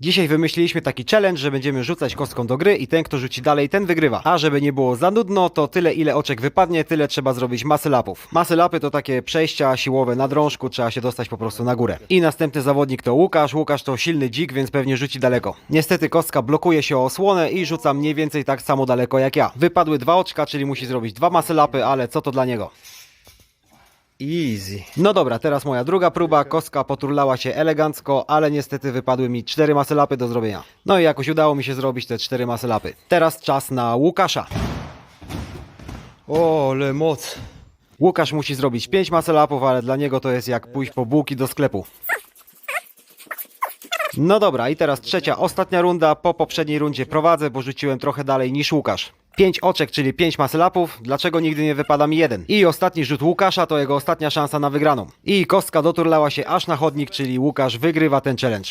Dzisiaj wymyśliliśmy taki challenge, że będziemy rzucać kostką do gry i ten, kto rzuci dalej, ten wygrywa. A żeby nie było za nudno, to tyle ile oczek wypadnie, tyle trzeba zrobić masy lapów. Masy lapy to takie przejścia siłowe na drążku, trzeba się dostać po prostu na górę. I następny zawodnik to Łukasz. Łukasz to silny dzik, więc pewnie rzuci daleko. Niestety kostka blokuje się o osłonę i rzuca mniej więcej tak samo daleko jak ja. Wypadły dwa oczka, czyli musi zrobić dwa masy lapy, ale co to dla niego? Easy. No dobra, teraz moja druga próba. Kostka poturlała się elegancko, ale niestety wypadły mi cztery masy lapy do zrobienia. No i jakoś udało mi się zrobić te cztery masy lapy. Teraz czas na Łukasza. O, ale moc. Łukasz musi zrobić 5 maselapów, ale dla niego to jest jak pójść po bułki do sklepu. No dobra, i teraz trzecia, ostatnia runda. Po poprzedniej rundzie prowadzę, bo rzuciłem trochę dalej niż Łukasz. 5 oczek, czyli 5 maselapów. Dlaczego nigdy nie wypada mi jeden? I ostatni rzut Łukasza to jego ostatnia szansa na wygraną. I kostka doturlała się aż na chodnik, czyli Łukasz wygrywa ten challenge.